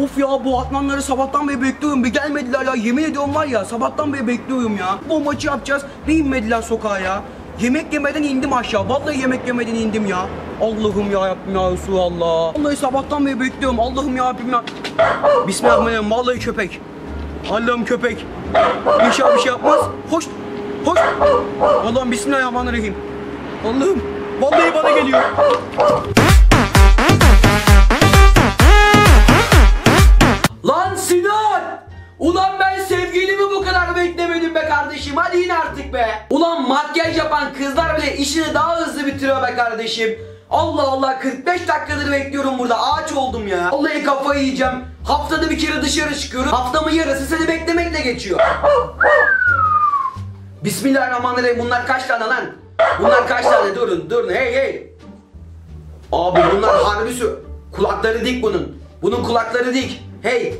Of ya bu atmanları sabahtan beri bekliyorum. Bir gelmediler ya. Yemin ediyorum var ya sabahtan beri bekliyorum ya. Bu maçı yapacağız. Bir inmediler sokağa ya. Yemek yemeden indim aşağı. Vallahi yemek yemeden indim ya. Allah'ım ya Rabbim ya Resulallah. Vallahi sabahtan beri bekliyorum. Allah'ım ya Rabbim ya. Bismillahirrahmanirrahim. Vallahi köpek. Allah'ım köpek. İnşallah bir şey yapmaz. Hoş. Hoş. Allah'ım bismillahirrahmanirrahim. Allah'ım. Vallahi bana geliyor. Beklemedim be kardeşim. Hadi in artık be. Ulan makyaj yapan kızlar bile işini daha hızlı bitiriyor be kardeşim. Allah Allah 45 dakikadır bekliyorum burada. Ağaç oldum ya. Vallahi kafayı yiyeceğim. Haftada bir kere dışarı çıkıyorum. Haftamın yarısı seni beklemekle geçiyor. Bismillahirrahmanirrahim. Bunlar kaç tane lan? Bunlar kaç tane? Durun durun. Hey hey. Abi bunlar harbi sü... Kulakları dik bunun. Bunun kulakları dik. Hey.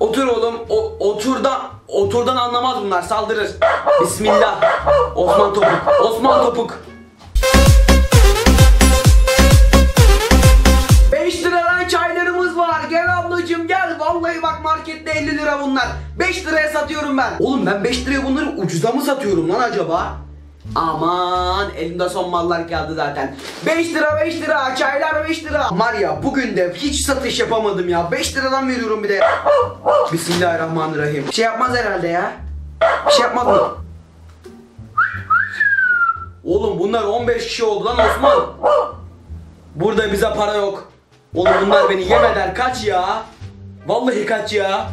Otur oğlum. O, oturdan oturdan anlamaz bunlar. Saldırır. Bismillah. Osman Topuk. Osman Topuk. 5 liradan çaylarımız var. Gel ablacığım gel. Vallahi bak markette 50 lira bunlar. 5 liraya satıyorum ben. Oğlum ben 5 liraya bunları ucuza mı satıyorum lan acaba? Aman elimde son mallar kaldı zaten. 5 lira 5 lira çaylar 5 lira. Var ya bugün de hiç satış yapamadım ya. 5 liradan veriyorum bir de. Bismillahirrahmanirrahim. Bir şey yapmaz herhalde ya. Bir şey yapmaz mı? Oğlum bunlar 15 kişi oldu lan Osman. Burada bize para yok. Oğlum bunlar beni yemeden kaç ya. Vallahi kaç ya.